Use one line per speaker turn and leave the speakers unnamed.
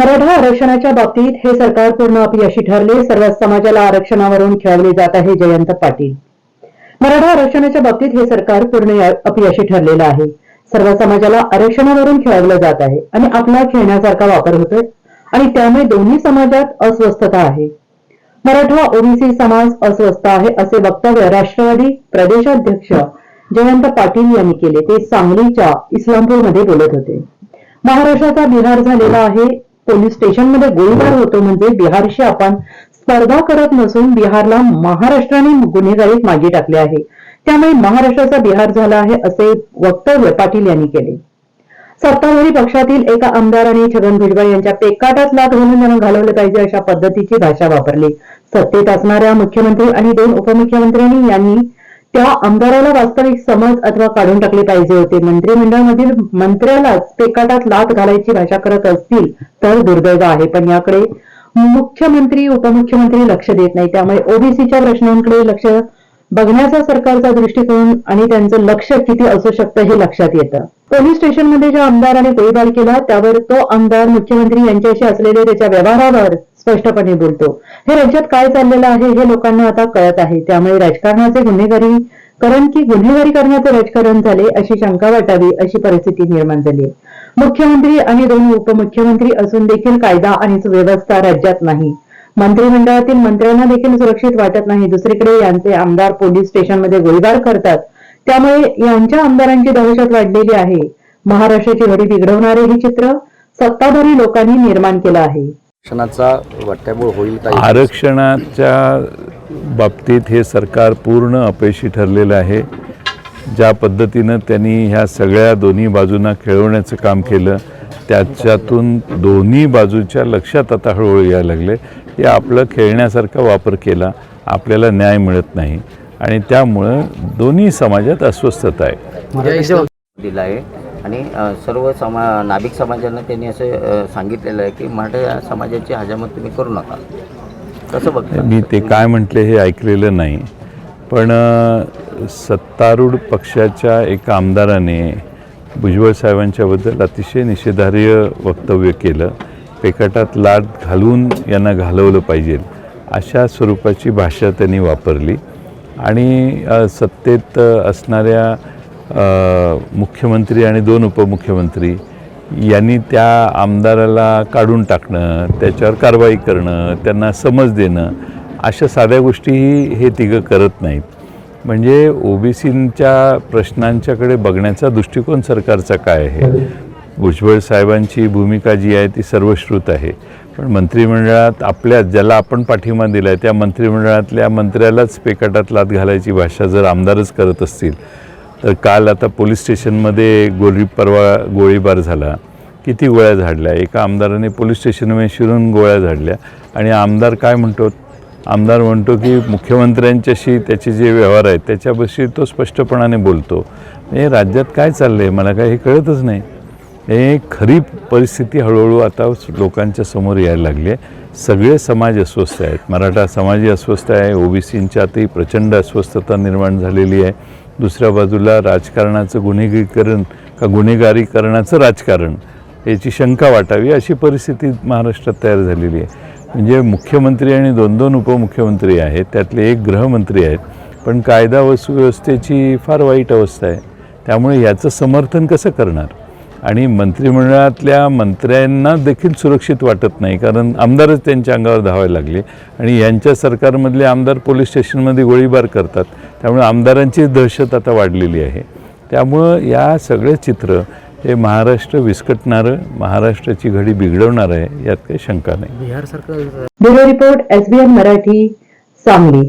मराठा आरक्षणाच्या बाबतीत हे सरकार पूर्ण अपयशी ठरले. सर्व समाजाला आरक्षणावरून खेळवले जात आहे जयंत पाटील. मराठा आरक्षणाच्या बाबतीत हे सरकार पूर्ण अपयशी ठरलेलं आहे. सर्व समाजाला आरक्षणावरून खेळवलं जात आहे आणि आपला खेळण्यासारखा वापर होतोय आणि त्यामुळे दोन्ही समाजात अस्वस्थता आहे. मराठा ओबीसी समाज अस्वस्थ आहे असे वक्तव्य राष्ट्रवादी प्रदेशाध्यक्ष जयंत पाटील यांनी केले. ते सांगलीच्या इस्लामपूरमध्ये बोलत होते. महाराष्ट्राचा बिहार झालेला आहे. पोलीस स्टेशनमध्ये गोळीबार होतो म्हणजे बिहारशी आपण स्पर्धा करत नसून बिहारला महाराष्ट्राने गुन्हेगारीत मागे टाकले आहे. त्यामुळे महाराष्ट्राचा बिहार झाला आहे असे वक्तव्य पाटील यांनी केले. सत्ताधारी पक्षातील एका आमदाराने छगन भुजबळ यांच्या पेकाटात लाट घालून त्यांना घालवले पाहिजे अशा पद्धतीची भाषा वापरली. सत्तेत असणाऱ्या मुख्यमंत्री आणि दोन उपमुख्यमंत्र्यांनी यांनी त्या आमदाराला वास्तविक समज अथवा काढून टाकले पाहिजे होते. मंत्रिमंडळामधील मंत्र्यालाच पेकाटात लात घालायची भाषा करत असतील तर दुर्दैव आहे. पण याकडे मुख्यमंत्री उपमुख्यमंत्री लक्ष देत नाही. त्यामुळे ओबीसीच्या प्रश्नांकडे लक्ष बघण्याचा सरकारचा दृष्टिकोन आणि त्यांचं लक्ष किती असू शकतं हे लक्षात येतं. पोलीस स्टेशनमध्ये ज्या आमदाराने गोळीबार केला त्यावर तो आमदार मुख्यमंत्री यांच्याशी असलेले त्याच्या व्यवहारावर स्पष्टपणे बोलतो. हे राज्यात काय चाललेलं आहे हे लोकांना आता कळत आहे. त्यामुळे राजकारणाचे गुन्हेगारी कारण की गुन्हेगारी करण्याचे राजकारण झाले अशी शंका वाटावी अशी परिस्थिती निर्माण झाली. आहे. मुख्यमंत्री आणि दोन उपमुख्यमंत्री असून देखील कायदा आणि सुव्यवस्था राज्यात नाही. मंत्रिमंडळातील मंत्र्यांना देखील सुरक्षित वाटत नाही. दुसरीकडे यांचे आमदार पोलीस स्टेशनमध्ये गोळीबार करतात. त्यामुळे यांच्या आमदारांची दहशत वाढलेली आहे. महाराष्ट्राची घडी बिघडवणारे हे चित्र सत्ताधारी लोकांनी निर्माण केलं आहे.
आरक्षणाचा वाट्याबोळ होईल का
आरक्षणाच्या बाबतीत हे सरकार पूर्ण अपयशी ठरलेलं आहे. ज्या पद्धतीनं त्यांनी ह्या सगळ्या दोन्ही बाजूंना खेळवण्याचं काम केलं त्याच्यातून दोन्ही बाजूच्या लक्षात आता हळूहळू यायला लागले. की आपलं खेळण्यासारखा वापर केला आपल्याला न्याय मिळत नाही. आणि त्यामुळं दोन्ही समाजात अस्वस्थता आहे.
दिला आहे आणि सर्व समा नाभिक समाजांना त्यांनी असं सांगितलेलं आहे की मराठा समाजाची हजामत तुम्ही करू नका. कसं बघता?
मी ते काय म्हटले हे ऐकलेलं नाही. पण सत्तारूढ पक्षाच्या एका आमदाराने भुजबळ साहेबांच्याबद्दल अतिशय निषेधार्ह वक्तव्य केलं. पेकाटात लाट घालून यांना घालवलं पाहिजे. अशा स्वरूपाची भाषा त्यांनी वापरली. आणि सत्तेत असणाऱ्या मुख्यमंत्री आणि दोन उपमुख्यमंत्री यांनी त्या आमदाराला काढून टाकणं त्याच्यावर कारवाई करणं त्यांना समज देणं अशा साध्या गोष्टीही हे तिघं करत नाहीत. म्हणजे ओबीसींच्या प्रश्नांच्याकडे बघण्याचा दृष्टिकोन सरकारचा काय आहे? भुजबळ साहेबांची भूमिका जी आहे ती सर्वश्रुत आहे. पण मंत्रिमंडळात आपल्या ज्याला आपण पाठिंबा दिला आहे त्या मंत्रिमंडळातल्या मंत्र्यालाच पेकाटात लात घालायची भाषा जर आमदारच करत असतील तर काल आता पोलीस स्टेशनमध्ये गोळी परवा गोळीबार झाला. किती गोळ्या झाडल्या? एका आमदाराने पोलीस स्टेशनमध्ये शिरून गोळ्या झाडल्या. आणि आमदार काय म्हणतो? आमदार म्हणतो की मुख्यमंत्र्यांच्याशी त्याचे जे व्यवहार आहेत त्याच्यापाशी तो स्पष्टपणाने बोलतो. हे राज्यात काय चाललं आहे मला काय हे कळतच नाही. हे खरी परिस्थिती हळूहळू आता लोकांच्या समोर यायला लागली आहे. सगळे समाज अस्वस्थ आहेत. मराठा समाजही अस्वस्थ आहे. ओबीसींच्यातही प्रचंड अस्वस्थता निर्माण झालेली आहे. दुसऱ्या बाजूला राजकारणाचं गुन्हेगारीकरण का गुन्हेगारीकरणाचं राजकारण याची शंका वाटावी अशी परिस्थिती महाराष्ट्रात तयार झालेली आहे. म्हणजे मुख्यमंत्री आणि दोन दोन उपमुख्यमंत्री आहेत त्यातले एक गृहमंत्री आहेत. पण कायदा व सुव्यवस्थेची फार वाईट अवस्था आहे. त्यामुळे याचं समर्थन कसं करणार? आणि मंत्रिमंडळातल्या मंत्र्यांना देखील सुरक्षित वाटत नाही कारण आमदारच त्यांच्या अंगावर धावायला लागले. आणि यांच्या सरकारमधले आमदार पोलीस स्टेशनमध्ये गोळीबार करतात. त्यामुळे आमदारांची दहशत आता वाढलेली आहे. त्यामुळं या सगळे चित्र हे महाराष्ट्र विस्कटणारं महाराष्ट्राची घडी बिघडवणार आहे यात काही शंका नाही.
Bureau report S B N Marathi Sangli.